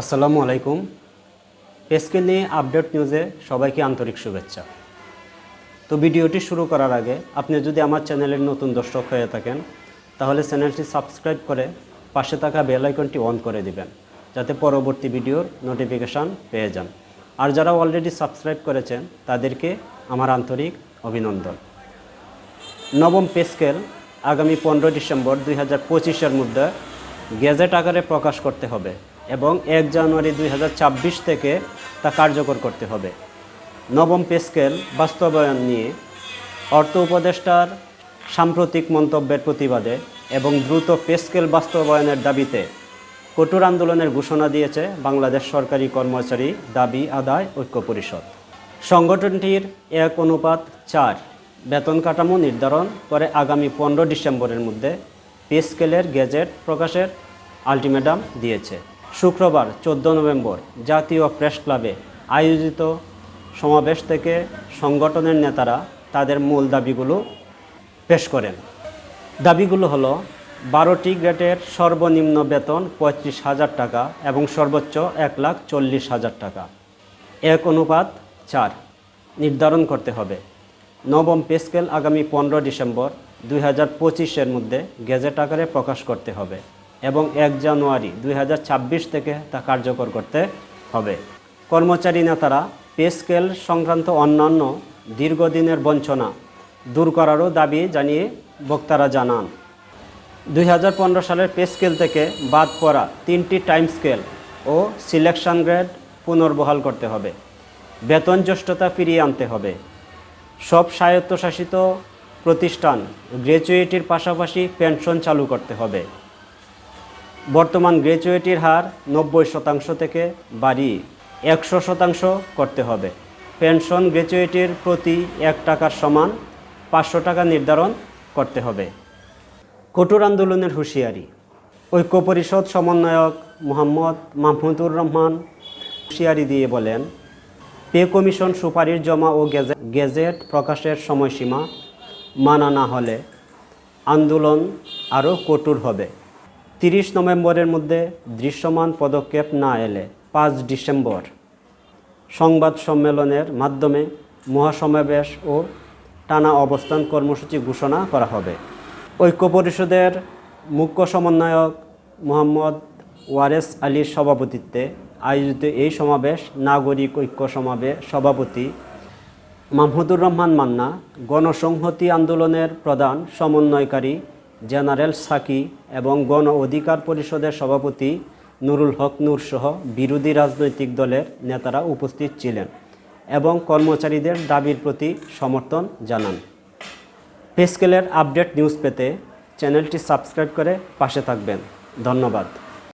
আসসালামু আলাইকুম। পেস্কেল নিয়ে আপডেট নিউজে সবাইকে আন্তরিক শুভেচ্ছা। তো ভিডিওটি শুরু করার আগে আপনি যদি আমার চ্যানেলের নতুন দর্শক হয়ে থাকেন, তাহলে চ্যানেলটি সাবস্ক্রাইব করে পাশে থাকা বেল আইকনটি অন করে দিবেন, যাতে পরবর্তী ভিডিওর নোটিফিকেশান পেয়ে যান। আর যারা অলরেডি সাবস্ক্রাইব করেছেন, তাদেরকে আমার আন্তরিক অভিনন্দন। নবম পে স্কেল আগামী পনেরো ডিসেম্বর দুই হাজার পঁচিশের মধ্যে গেজেট আকারে প্রকাশ করতে হবে। এবং এক জানুয়ারি দুই হাজার ছাব্বিশ থেকে তা কার্যকর করতে হবে। নবম পে স্কেল বাস্তবায়ন নিয়ে অর্থ উপদেষ্টার সাম্প্রতিক মন্তব্যের প্রতিবাদে এবং দ্রুত পে স্কেল বাস্তবায়নের দাবিতে কঠোর আন্দোলনের ঘোষণা দিয়েছে বাংলাদেশ সরকারি কর্মচারী দাবি আদায় ঐক্য পরিষদ। সংগঠনটির এক অনুপাত চার বেতন কাঠামো নির্ধারণ করে আগামী পনেরো ডিসেম্বরের মধ্যে পে স্কেলের গেজেট প্রকাশের আলটিমেটাম দিয়েছে। শুক্রবার চোদ্দ নভেম্বর জাতীয় প্রেস ক্লাবে আয়োজিত সমাবেশ থেকে সংগঠনের নেতারা তাদের মূল দাবিগুলো পেশ করেন। দাবিগুলো হলো বারোটি গ্রেডের সর্বনিম্ন বেতন পঁয়ত্রিশ হাজার টাকা এবং সর্বোচ্চ এক লাখ চল্লিশ হাজার টাকা। এক অনুপাত চার নির্ধারণ করতে হবে। নবম পে স্কেল আগামী পনেরো ডিসেম্বর দুই হাজার পঁচিশের মধ্যে গেজেট আকারে প্রকাশ করতে হবে। এবং এক জানুয়ারি দুই হাজার ছাব্বিশ থেকে তা কার্যকর করতে হবে। কর্মচারী নেতারা পে স্কেল সংক্রান্ত অন্যান্য দীর্ঘদিনের বঞ্চনা দূর করারও দাবি জানিয়ে বক্তারা জানান। দুই হাজার পনেরো সালের পে স্কেল থেকে বাদ পড়া তিনটি টাইম স্কেল ও সিলেকশন গ্রেড পুনর্বহাল করতে হবে। বেতন জ্যেষ্ঠতা ফিরিয়ে আনতে হবে। সব স্বায়ত্তশাসিত প্রতিষ্ঠান গ্র্যাজুয়েটির পাশাপাশি পেনশন চালু করতে হবে। বর্তমান গ্র্যাজুয়েটির হার নব্বই শতাংশ থেকে বাড়িয়ে একশো শতাংশ করতে হবে। পেনশন গ্র্যাজুয়েটির প্রতি এক টাকার সমান পাঁচশো টাকা নির্ধারণ করতে হবে। কঠোর আন্দোলনের হুঁশিয়ারি। ঐক্য পরিষদ সমন্বয়ক মোহাম্মদ মাহমুদুর রহমান হুঁশিয়ারি দিয়ে বলেন, পে কমিশন সুপারিশ জমা ও গেজেট গেজেট প্রকাশের সময়সীমা মানা না হলে আন্দোলন আরও কঠোর হবে। তিরিশ নভেম্বরের মধ্যে দৃশ্যমান পদক্ষেপ না এলে পাঁচ ডিসেম্বর। সংবাদ সম্মেলনের মাধ্যমে মহাসমাবেশ ও টানা অবস্থান কর্মসূচি ঘোষণা করা হবে। ঐক্য পরিষদের মুখ্য সমন্বয়ক মোহাম্মদ ওয়ারেস আলীর সভাপতিত্বে আয়োজিত এই সমাবেশ নাগরিক ঐক্য সমাবেশ সভাপতি মাহমুদুর রহমান মান্না গণসংহতি আন্দোলনের প্রধান সমন্বয়কারী জেনারেল সাকি এবং গণ অধিকার পরিষদের সভাপতি নুরুল হক নূর সহ বিরোধী রাজনৈতিক দলের নেতারা উপস্থিত ছিলেন এবং কর্মচারীদের দাবির প্রতি সমর্থন জানান। পেস্কেলের আপডেট নিউজ পেতে চ্যানেলটি সাবস্ক্রাইব করে পাশে থাকবেন। ধন্যবাদ।